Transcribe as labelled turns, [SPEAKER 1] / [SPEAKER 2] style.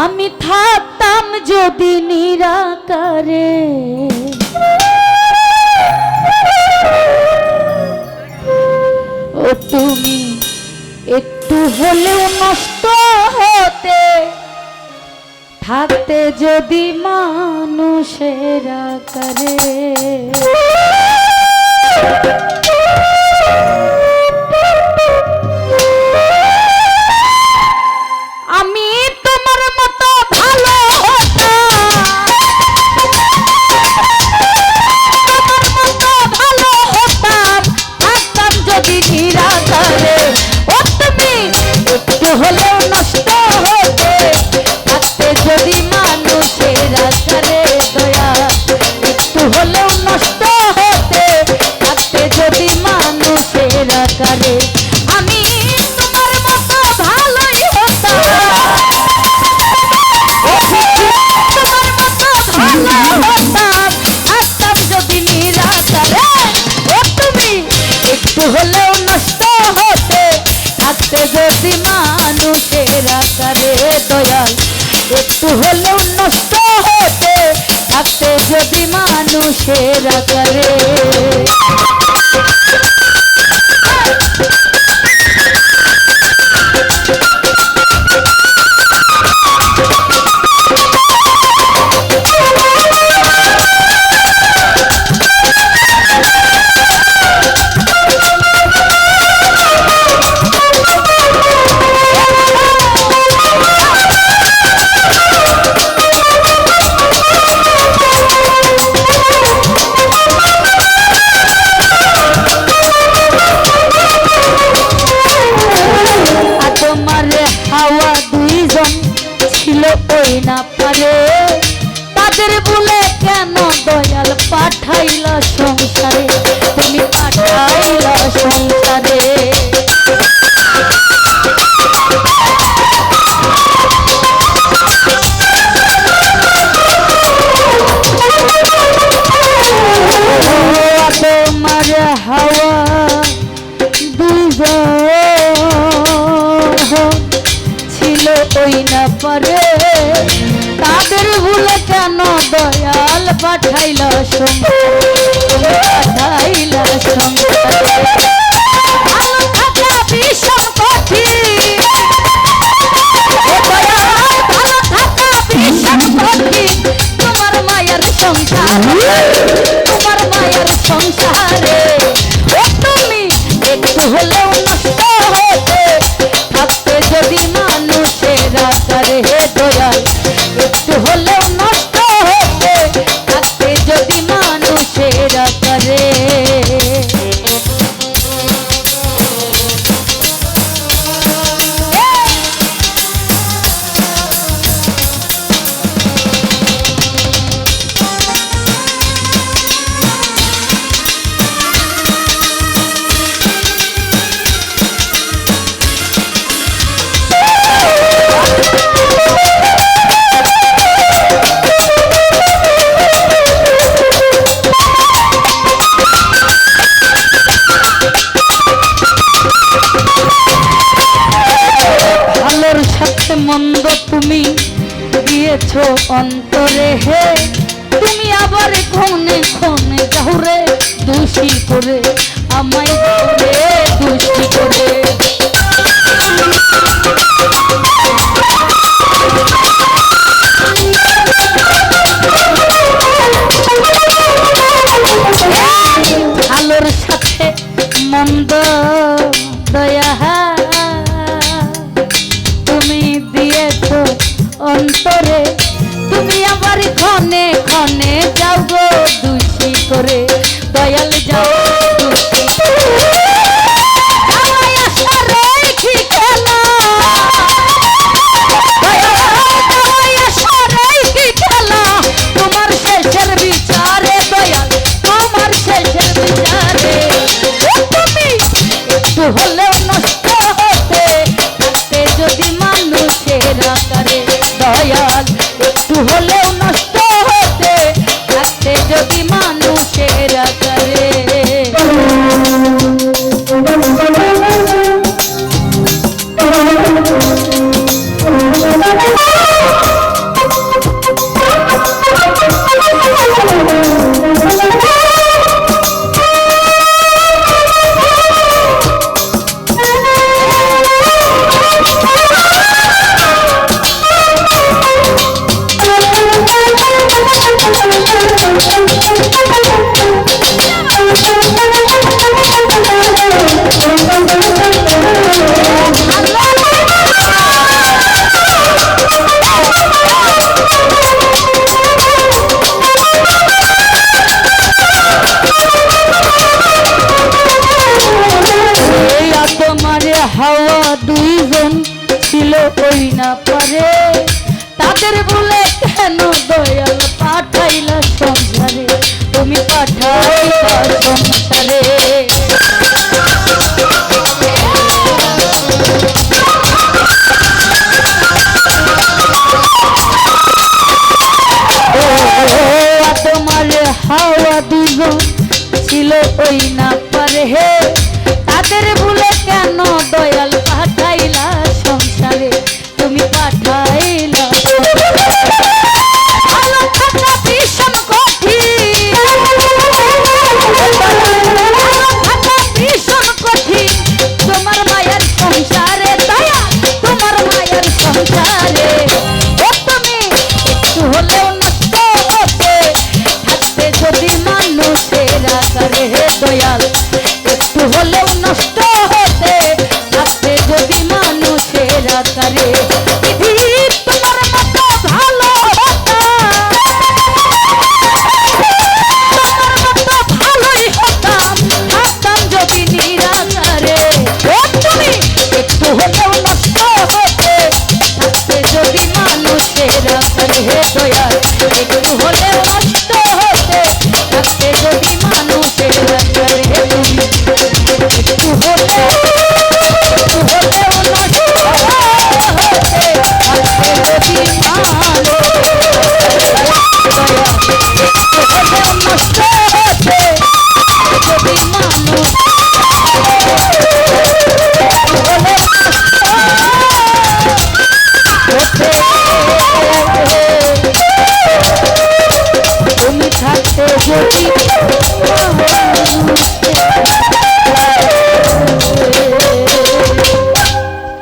[SPEAKER 1] আমি থাকতাম যদি নিরাকারে। ও তুমি একটু হলেও নষ্ট হতে থাকতে যদি মানুষেরা করে হলেও নষ্ট হতে থাকতে যদি মানুষের আকারে হাওয়া দুজন ছিল ওই না পারে। তাদের ভুলে কেন দয়াল পাঠাইল পাঠাইল ভীষণ কঠিন। তোমার মায়ের সংসার, তোমার মায়ের সংসারে অন্ত পরে তাদের ভুলে কেন দয়াল পাঠাইল সংসারে? তুমি সংসারে। তোমার হাওয়া ছিল ওই না পারে হে